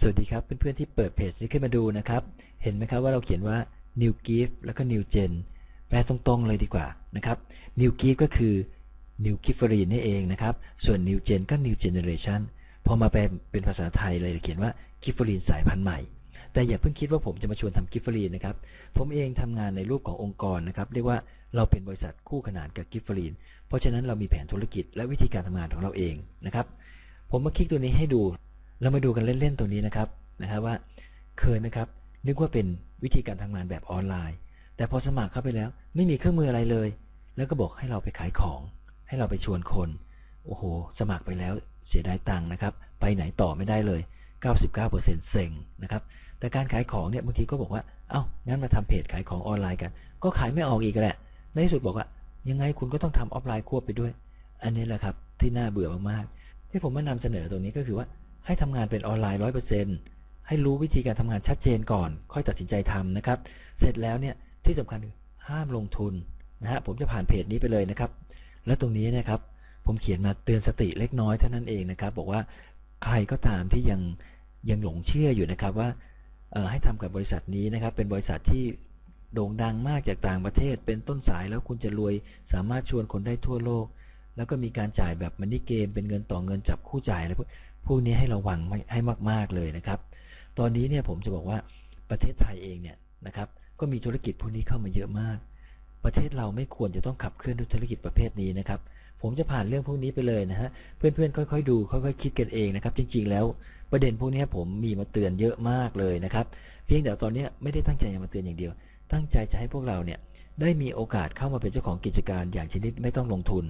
สวัสดีครับเพื่อนๆที่เปิดเพจนี้ขึ้นมาดูนะครับ เห็นไหมครับว่าเราเขียนว่า new gift แล้วก็ new gen แปลตรงๆเลยดีกว่านะครับ new gift ก็คือ new giftering นี่เองนะครับ ส่วน new gen ก็ new generation พอมาแปลเป็นภาษาไทยเลยเขียนว่า giftering สายพันธุ์ใหม่ แต่อย่าเพิ่งคิดว่าผมจะมาชวนทำ giftering นะครับ ผมเองทำงานในรูปขององค์กรนะครับ เรียกว่าเราเป็นบริษัทคู่ขนานกับ giftering เพราะฉะนั้นเรามีแผนธุรกิจและวิธีการทำงานของเราเองนะครับ ผมมาคลิกตัวนี้ให้ดู เรามาดูกันเล่นๆตัวนี้นะครับนะครับว่าเคยไหมครับนึกว่าเป็นวิธีการทำงานแบบออนไลน์ แต่พอสมัครเข้าไปแล้ว ไม่มีเครื่องมืออะไรเลย แล้วก็บอกให้เราไปขายของ ให้เราไปชวนคน โอ้โห สมัครไปแล้วเสียดายตังค์นะครับ ไปไหนต่อไม่ได้เลย 99%เซ็งนะครับ แต่การขายของเนี่ยบางทีก็บอกว่า เอ้า งั้นมาทำเพจขายของออนไลน์กัน ก็ขายไม่ออกอีกแหละ ในที่สุดบอกว่า ยังไงคุณก็ต้องทำออฟไลน์ควบไปด้วย อันนี้แหละครับที่น่าเบื่อมากๆที่ผมมานำเสนอตรงนี้ก็คือว่า ให้ทำงานเป็นออนไลน์ร้อยเปอร์เซ็นให้รู้วิธีการทำงานชัดเจนก่อน ค่อยตัดสินใจทำนะครับ เสร็จแล้วเนี่ยที่สำคัญห้ามลงทุนนะฮะผมจะผ่านเพจนี้ไปเลยนะครับ แล้วตรงนี้นะครับผมเขียนมาเตือนสติเล็กน้อยเท่านั้นเองนะครับ บอกว่าใครก็ตามที่ยังยังหลงเชื่ออยู่นะครับว่าให้ทำกับบริษัทนี้นะครับ เป็นบริษัทที่โด่งดังมากจากต่างประเทศ เป็นต้นสายแล้วคุณจะรวยสามารถชวนคนได้ทั่วโลก แล้วก็มีการจ่ายแบบมันนี่เกม เป็นเงินต่อเงินจับคู่จ่ายอะไรพวกพวกนี้ให้ระวังให้มาก ๆเลยนะครับ ตอนนี้เนี่ยผมจะบอกว่าประเทศไทยเองเนี่ยนะครับก็มีธุรกิจพวกนี้เข้ามาเยอะมาก ประเทศเราไม่ควรจะต้องขับเคลื่อนด้วยธุรกิจประเภทนี้นะครับ ผมจะผ่านเรื่องพวกนี้ไปเลยนะฮะเพื่อนๆค่อยๆดูค่อยๆคิดกันเองนะครับ จริงๆ แล้วประเด็นพวกนี้ผมมีมาเตือนเยอะมากเลยนะครับ เพียงแต่ตอนนี้ไม่ได้ตั้งใจจะมาเตือนอย่างเดียว ตั้งใจจะให้พวกเราเนี่ยได้มีโอกาสเข้ามาเป็นเจ้าของกิจการอย่างชนิดไม่ต้องลงทุน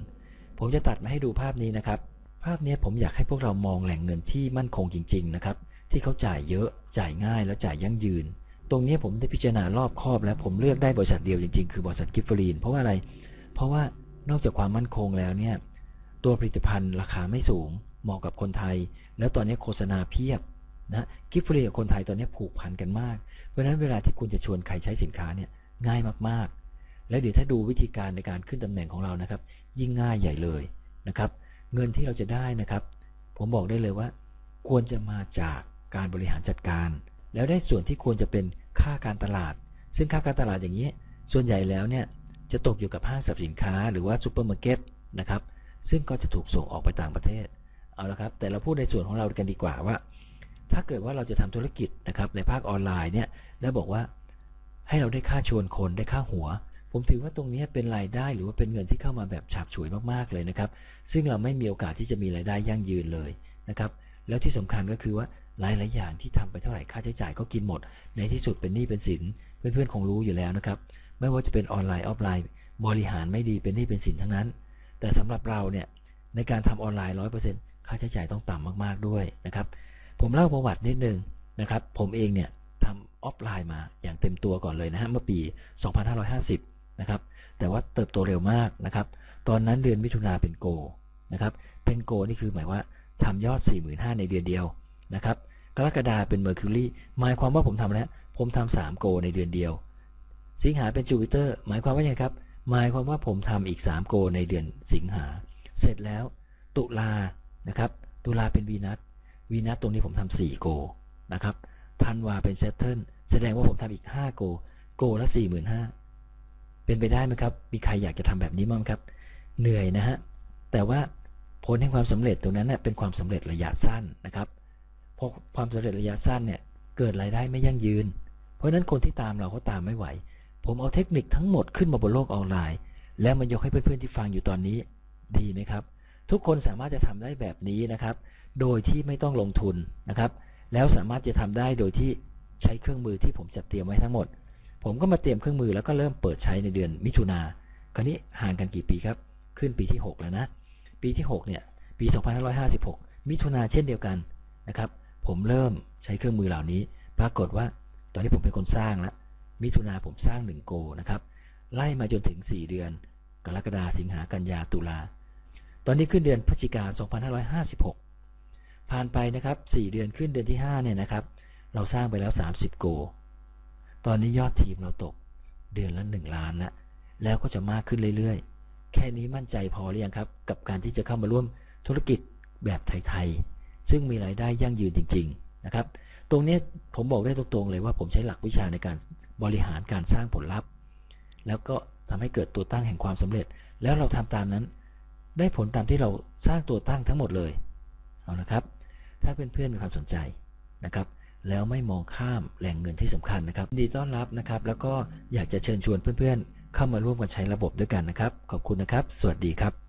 ผมจะตัดมาให้ดูภาพนี้นะครับ ภาพนี้ผมอยากให้พวกเรามองแหล่งเงินที่มั่นคงจริง ๆ นะครับ ที่เขาจ่ายเยอะจ่ายง่ายแล้วจ่ายยั่งยืน ตรงนี้ผมได้พิจารณารอบคอบแล้วผมเลือกได้บริษัทเดียวจริงๆ คือบริษัทกิฟฟรีนเพราะว่าอะไร เพราะว่านอกจากความมั่นคงแล้วเนี่ยตัวผลิตภัณฑ์ราคาไม่สูงเหมาะกับคนไทย แล้วตอนนี้โฆษณาเพียบนะกิฟฟรีกับคนไทยตอนนี้ผูกพันกันมาก เพราะฉะนั้นเวลาที่คุณจะชวนใครใช้สินค้าเนี่ยง่ายมากๆ แล้วเดี๋ยวถ้าดูวิธีการในการขึ้นตำแหน่งของเรานะครับ ยิ่งง่ายใหญ่เลยนะครับ เงินที่เราจะได้นะครับ ผมบอกได้เลยว่า ควรจะมาจากการบริหารจัดการ แล้วได้ส่วนที่ควรจะเป็นค่าการตลาด ซึ่งค่าการตลาดอย่างนี้ ส่วนใหญ่แล้วเนี่ยจะตกอยู่กับห้างสรรพสินค้าหรือว่าซูเปอร์มาร์เก็ตนะครับ ซึ่งก็จะถูกส่งออกไปต่างประเทศ เอาละครับ แต่เราพูดในส่วนของเรากันดีกว่าว่า ถ้าเกิดว่าเราจะทำธุรกิจนะครับในภาคออนไลน์เนี่ย แล้วบอกว่าให้เราได้ค่าชวนคนได้ค่าหัว ผมถือว่าตรงนี้เป็นรายได้หรือว่าเป็นเงินที่เข้ามาแบบฉาบฉวยมากๆเลยนะครับ ซึ่งเราไม่มีโอกาสที่จะมีรายได้ยั่งยืนเลยนะครับ แล้วที่สำคัญก็คือว่าหลายๆอย่างที่ทำไปเท่าไหร่ค่าใช้จ่ายก็กินหมด ในที่สุดเป็นหนี้เป็นสินเพื่อนๆคงรู้อยู่แล้วนะครับ ไม่ว่าจะเป็นออนไลน์ออฟไลน์ บริหารไม่ดีเป็นหนี้เป็นสินทั้งนั้น แต่สำหรับเราเนี่ยในการทำออนไลน์ร้อยเปอร์เซ็นต์ค่าใช้จ่ายต้องต่ำมากๆด้วยนะครับ ผมเล่าประวัตินิดนึงนะครับ ผมเองเนี่ยทำออฟไลน์มาอย่างเต็มตัวก่อนเลยนะฮะเมื่อปี 2550 นะครับ แต่ว่าเติบโตเร็วมากนะครับ ตอนนั้นเดือนมิถุนาเป็นโกนะครับ เป็นโกนี่คือหมายว่าทำยอด 45,000ในเดือนเดียวนะครับ กรกฎาเป็นเมอร์คิวรีหมายความว่าผมทำแล้วผมทำสามโกในเดือนเดียว สิงหาเป็นจูปิเตอร์ หมายความว่าไงครับ หมายความว่าผมทำอีก 3 โกในเดือนสิงหา เสร็จแล้ว ตุลานะครับ ตุลาเป็นวีนัสวีนัสตรงนี้ผมทำ4โกนะครับธันวาเป็นเซตเทิลแสดงว่าผมทำอีก 5 โก โกละ4 5 0 0 0 เป็นไปได้ไหมครับ มีใครอยากจะทำแบบนี้มั้งครับ เหนื่อยนะฮะ แต่ว่าผลแห่งความสำเร็จตรงนั้นเน่ยเป็นความสำเร็จระยะสั้นนะครับเพราะความสำเร็จระยะสั้นเนี่ย เกิดรายได้ไม่ยั่งยืน เพราะฉะนั้นคนที่ตามเราเขาตามไม่ไหว ผมเอาเทคนิคทั้งหมดขึ้นมาบนโลกออนไลน์ แล้วมันยกให้เพื่อนๆที่ฟังอยู่ตอนนี้ดีไหมครับ ทุกคนสามารถจะทำได้แบบนี้นะครับ โดยที่ไม่ต้องลงทุนนะครับ แล้วสามารถจะทำได้โดยที่ใช้เครื่องมือที่ผมจัดเตรียมไว้ทั้งหมด ผมก็มาเตรียมเครื่องมือแล้วก็เริ่มเปิดใช้ในเดือนมิถุนาคราวนี้ห่างกันกี่ปีครับ ขึ้นปีที่ 6 แล้วนะ ปีที่ 6 เนี่ย ปี 2556 มิถุนาเช่นเดียวกันนะครับ ผมเริ่มใช้เครื่องมือเหล่านี้ ปรากฏว่า ตอนนี้ผมเป็นคนสร้างแล้วมิถุนาผมสร้าง1โกนะครับ ไล่มาจนถึง 4 เดือน กรกฎาสิงหากันยาตุลา ตอนนี้ขึ้นเดือนพฤศจิกา2556 ผ่านไปนะครับ 4 เดือนขึ้นเดือนที่5เนี่ยนะครับ เราสร้างไปแล้ว 30 โก ตอนนี้ยอดทีมเราตก เดือนละ1ล้านละแล้วก็จะมากขึ้นเรื่อยๆ แค่นี้มั่นใจพอหรือยังครับ กับการที่จะเข้ามาร่วมธุรกิจแบบไทยๆ ซึ่งมีรายได้ยั่งยืนจริง ๆนะครับ ตรงนี้ผมบอกได้ตรงๆเลยว่าผมใช้หลักวิชาในการบริหารการสร้างผลลัพธ์ แล้วก็ทำให้เกิดตัวตั้งแห่งความสำเร็จ แล้วเราทำตามนั้น ได้ผลตามที่เราสร้างตัวตั้งทั้งหมดเลยเอานะครับ ถ้าเพื่อนๆมีความสนใจนะครับ แล้วไม่มองข้ามแหล่งเงินที่สำคัญนะครับ ดีต้อนรับนะครับ แล้วก็อยากจะเชิญชวนเพื่อนๆ เข้ามาร่วมกันใช้ระบบด้วยกันนะครับ ขอบคุณนะครับ สวัสดีครับ